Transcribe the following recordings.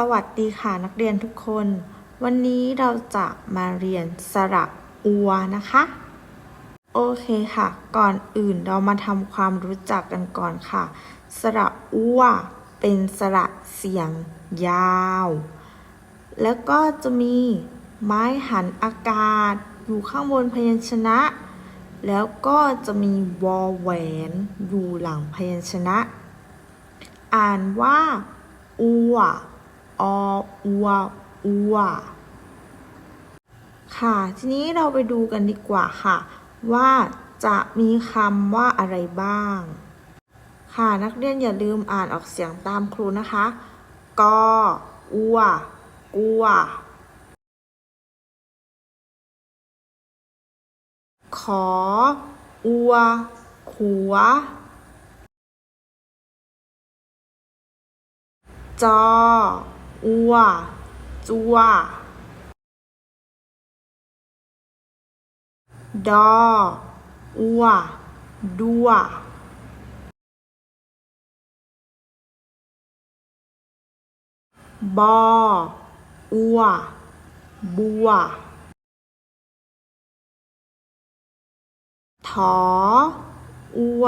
สวัสดีค่ะนักเรียนทุกคน วันนี้เราจะมาเรียนสระอัวนะคะ โอเคค่ะ ก่อนอื่นเรามาทำความรู้จักกันก่อนค่ะ สระอัวเป็นสระเสียงยาว แล้วก็จะมีไม้หันอากาศ อยู่ข้างบนพยัญชนะ แล้วก็จะมีวอแหวนอยู่หลังพยัญชนะ อ่านว่าอัว ออัวอัวค่ะ ทีนี้เราไปดูกันดีกว่าค่ะ ว่าจะมีคำว่าอะไรบ้าง ค่ะนักเรียนอย่าลืมอ่านออกเสียงตามครูนะคะ กออัวกัวขอ อัว ขัว จอ อัวจัว ดอ อัว ดัว บอ อัว บัว ถอ อัว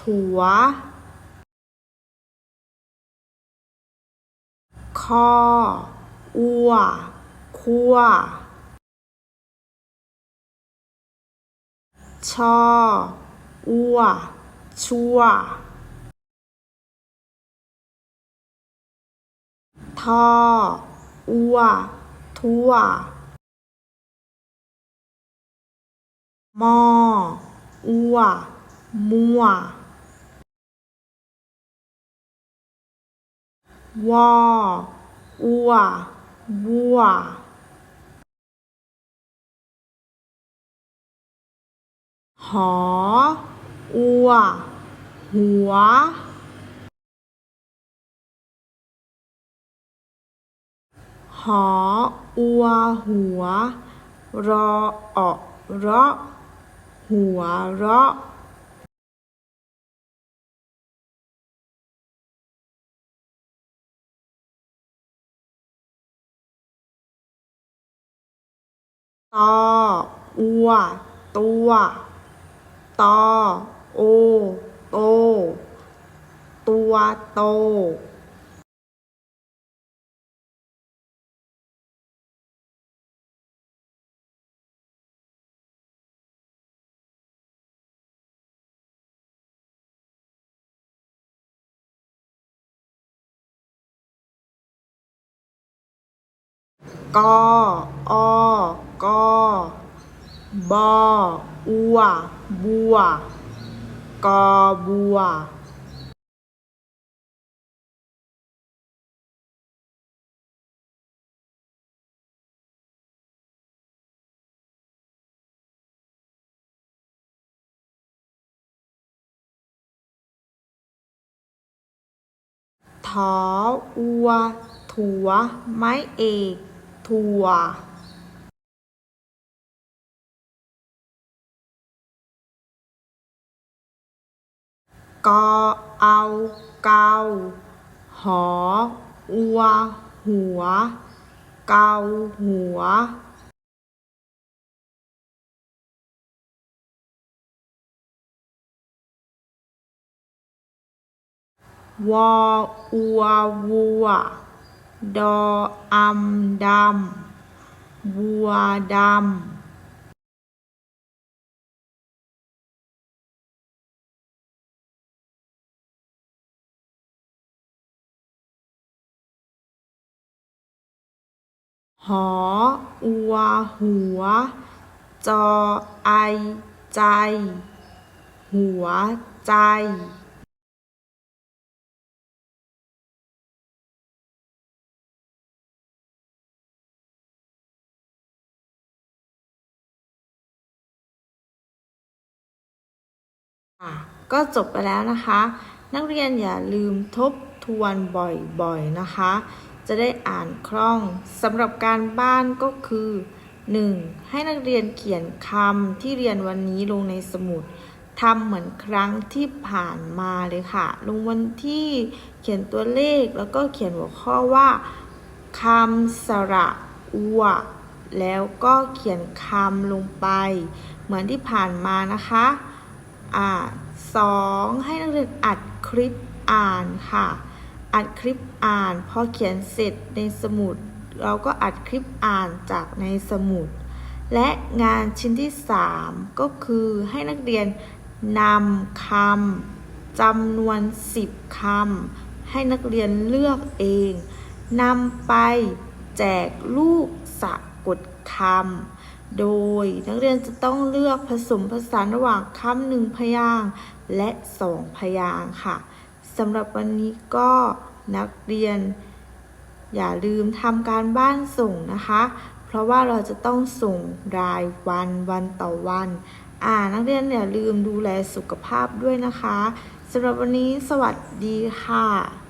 ถั่ว คออัวคั่ว ช่ออัวชั่ว ท่ออัวทั่วมออัวมั่ว วออัววัวหออัว หัวหออัว หัว รอออเราะหัวเราะ ตออัว ตัว ตอ โอ โต ตัวโต กออกอบออัว บัว กอบัวถออัว ถัว ไม้เอก ถั่วกอเอาเกาหออัว หัว เกาหัววออัววัว ดออำดำวัวดำหออัว หัว จอไอ ใจ หัวใจ ก็จบไปแล้วนะคะ นักเรียนอย่าลืมทบทวนบ่อยๆนะคะ จะได้อ่านคล่องสำหรับการบ้านก็คือ 1. ให้นักเรียนเขียนคำที่เรียนวันนี้ลงในสมุดทำเหมือนครั้งที่ผ่านมาเลยค่ะ ลงวันที่เขียนตัวเลขแล้วก็เขียนหัวข้อว่าคำสระอัวแล้วก็เขียนคำลงไป เหมือนที่ผ่านมานะคะ อ่าสองให้นักเรียนอัดคลิปอ่านค่ะ อัดคลิปอ่านพอเขียนเสร็จในสมุด เราก็อัดคลิปอ่านจากในสมุด และงานชิ้นที่ 3 ก็คือให้นักเรียนนำคำจำนวน 10คำให้นักเรียนเลือกเองนำไปแจกลูกสะกดคำ โดยนักเรียนจะต้องเลือกผสมผสานระหว่างคำหนึ่งพยางและสองพยางค์ค่ะสำหรับวันนี้ก็นักเรียน อย่าลืมทำการบ้านส่งนะคะ เพราะว่าเราจะต้องส่งรายวันวันต่อวัน อ่า นักเรียนอย่าลืมดูแลสุขภาพด้วยนะคะสำหรับวันนี้สวัสดีค่ะ